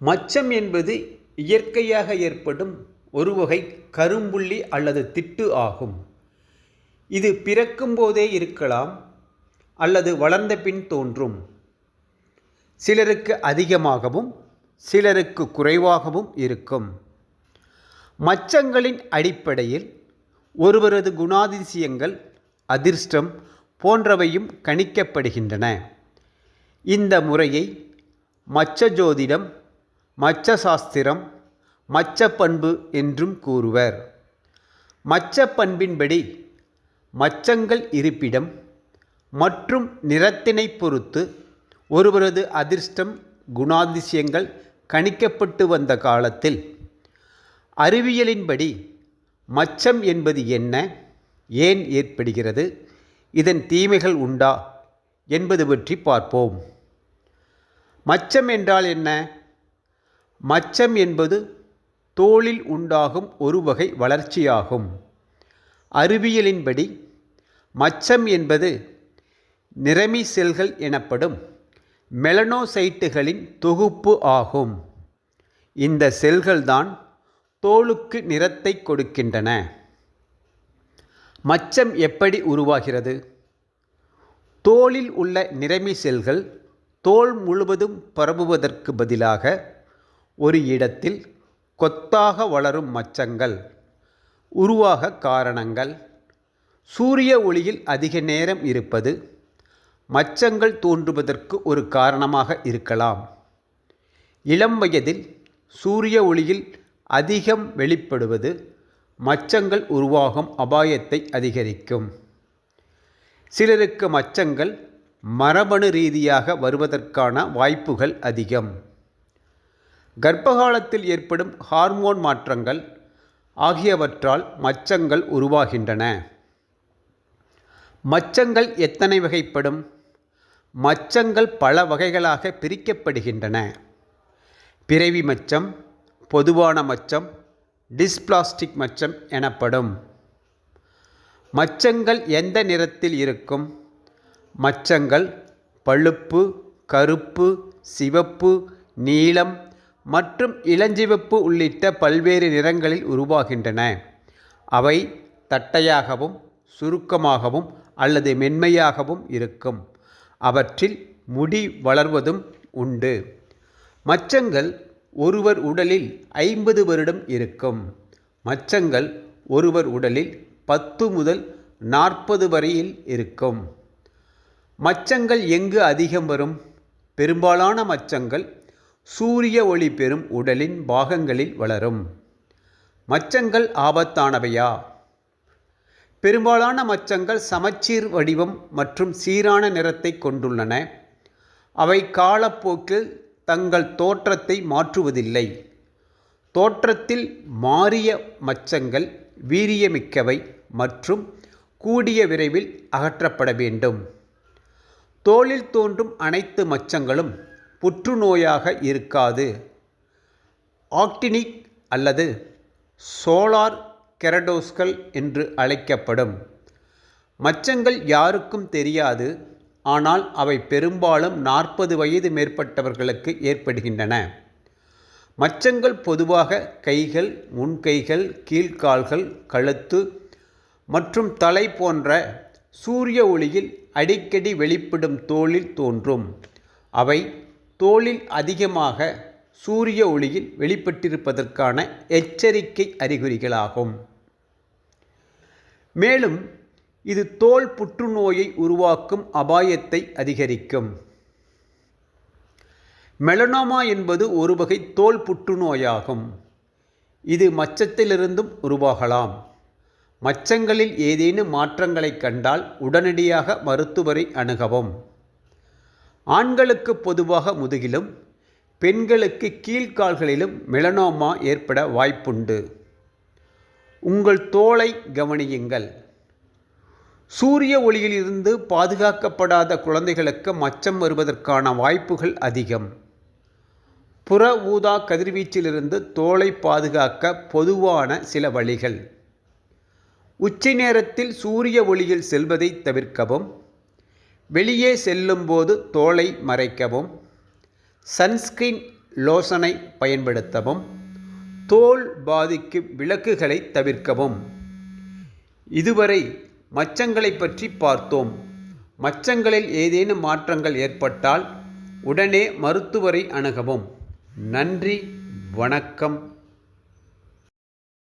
மச்சம் என்பது இயற்கையாக ஏற்படும் ஒரு வகை கரும்புள்ளி அல்லது திட்டு ஆகும். இது பிறக்கும் போதே இருக்கலாம் அல்லது வளர்ந்த பின் தோன்றும். சிலருக்கு அதிகமாகவும் சிலருக்கு குறைவாகவும் இருக்கும். மச்சங்களின் அடிப்படையில் ஒருவரது குணாதிசயங்கள் அதிர்ஷ்டம் போன்றவையும் கணிக்கப்படுகின்றன. இந்த முறையை மச்ச ஜோதிடம் மச்ச சாஸ்திரம் மச்ச பண்பு என்றும் கூறுவர். மச்ச பண்பின்படி மச்சங்கள் இருப்பிடம் மற்றும் நிறத்தினை பொறுத்து ஒருவரது அதிர்ஷ்டம் குணாதிசயங்கள் கணிக்கப்பட்டு வந்த காலத்தில். அறிவியலின்படி மச்சம் என்பது என்ன ஏன் ஏற்படுகிறது இதன் தீமைகள் உண்டா என்பது பற்றி பார்ப்போம். மச்சம் என்றால் என்ன? மச்சம் என்பது தோலில் உண்டாகும் ஒரு வகை வளர்ச்சியாகும். அறிவியலின்படி மச்சம் என்பது நிறமி செல்கள் எனப்படும் மெலனோசைட்டுகளின் தொகுப்பு ஆகும். இந்த செல்கள்தான் தோலுக்கு நிறத்தை கொடுக்கின்றன. மச்சம் எப்படி உருவாகிறது? தோலில் உள்ள நிறமி செல்கள் தோல் முழுவதும் பரவுவதற்கு பதிலாக ஒரு இடத்தில் கொத்தாக வளரும் மச்சங்கள் உருவாக காரணங்கள் சூரிய ஒளியில் அதிக நேரம் இருப்பது மச்சங்கள் தோன்றுவதற்கு ஒரு காரணமாக இருக்கலாம். இளம் வயதில் சூரிய ஒளியில் அதிகம் வெளிப்படுவது மச்சங்கள் உருவாகும் அபாயத்தை அதிகரிக்கும். சிலருக்கு மச்சங்கள் மரபணு ரீதியாக வருவதற்கான வாய்ப்புகள் அதிகம். கர்ப்பகாலத்தில் ஏற்படும் ஹார்மோன் மாற்றங்கள் ஆகியவற்றால் மச்சங்கள் உருவாகின்றன. மச்சங்கள் எத்தனை வகைப்படும்? மச்சங்கள் பல வகைகளாக பிரிக்கப்படுகின்றன. பிறவி மச்சம் பொதுவான மச்சம் டிஸ்பிளாஸ்டிக் மச்சம் எனப்படும். மச்சங்கள் எந்த நிறத்தில் இருக்கும்? மச்சங்கள் பழுப்பு கருப்பு சிவப்பு நீலம் மற்றும் இளஞ்சிவப்பு உள்ளிட்ட பல்வேறு நிறங்களில் உருவாகின்றன. அவை தட்டையாகவும் சுருக்கமாகவும் அல்லது மென்மையாகவும் இருக்கும். அவற்றில் முடி வளர்வதும் உண்டு. மச்சங்கள் ஒருவர் உடலில் ஐம்பது வருடம் இருக்கும். மச்சங்கள் ஒருவர் உடலில் பத்து முதல் நாற்பது வரையில் இருக்கும். மச்சங்கள் எங்கு அதிகம் வரும்? பெரும்பாலான மச்சங்கள் சூரிய ஒளி பெறும் உடலின் பாகங்களில் வளரும். மச்சங்கள் ஆபத்தானவையா? பெரும்பாலான மச்சங்கள் சமச்சீர் வடிவம் மற்றும் சீரான நிறத்தை கொண்டுள்ளன. அவை காலப்போக்கில் தங்கள் தோற்றத்தை மாற்றுவதில்லை. தோற்றத்தில் மாறிய மச்சங்கள் வீரியமிக்கவை மற்றும் கூடிய விரைவில் அகற்றப்பட வேண்டும். தோளில் தோன்றும் அனைத்து மச்சங்களும் புற்றுநோயாக இருக்காது. ஆக்டினிக் அல்லது சோலார் கெரடோஸ்கள் என்று அழைக்கப்படும். மச்சங்கள் யாருக்கும் தெரியாது ஆனால் அவை பெரும்பாலும் நாற்பது வயது மேற்பட்டவர்களுக்கு ஏற்படுகின்றன. மச்சங்கள் பொதுவாக கைகள் முன்கைகள் கீழ்கால்கள் கழுத்து மற்றும் தலை போன்ற சூரிய ஒளியில் அடிக்கடி வெளிப்படும் தோளில் தோன்றும். அவை தோலில் அதிகமாக சூரிய ஒளியில் வெளிப்பட்டிருப்பதற்கான எச்சரிக்கை அறிகுறிகளாகும். மேலும் இது தோல் புற்றுநோயை உருவாக்கும் அபாயத்தை அதிகரிக்கும். மெலனோமா என்பது ஒரு வகை தோல் புற்றுநோயாகும். இது மச்சத்திலிருந்தும் உருவாகலாம். மச்சங்களில் ஏதேனும் மாற்றங்களைக் கண்டால் உடனடியாக மருத்துவரை அணுகவும். ஆண்களுக்கு பொதுவாக முதுகிலும் பெண்களுக்கு கீழ்கால்களிலும் மெலனோமா ஏற்பட வாய்ப்புண்டு. உங்கள் தோலை கவனியுங்கள். சூரிய ஒளியிலிருந்து பாதுகாக்கப்படாத குழந்தைகளுக்கு மச்சம் வருவதற்கான வாய்ப்புகள் அதிகம். புற ஊதா கதிர்வீச்சிலிருந்து தோலை பாதுகாக்க பொதுவான சில வழிகள். உச்சி நேரத்தில் சூரிய ஒளியில் செல்வதை தவிர்க்கவும் வெளியே செல்லும்போது தோலை மறைக்கவும் சன்ஸ்கிரீன் லோசனை பயன்படுத்தவும் தோல் பாதிக்கும் விளக்குகளை தவிர்க்கவும். இதுவரை மச்சங்களை பற்றி பார்த்தோம். மச்சங்களில் ஏதேனும் மாற்றங்கள் ஏற்பட்டால் உடனே மருத்துவரை அணுகவும். நன்றி வணக்கம்.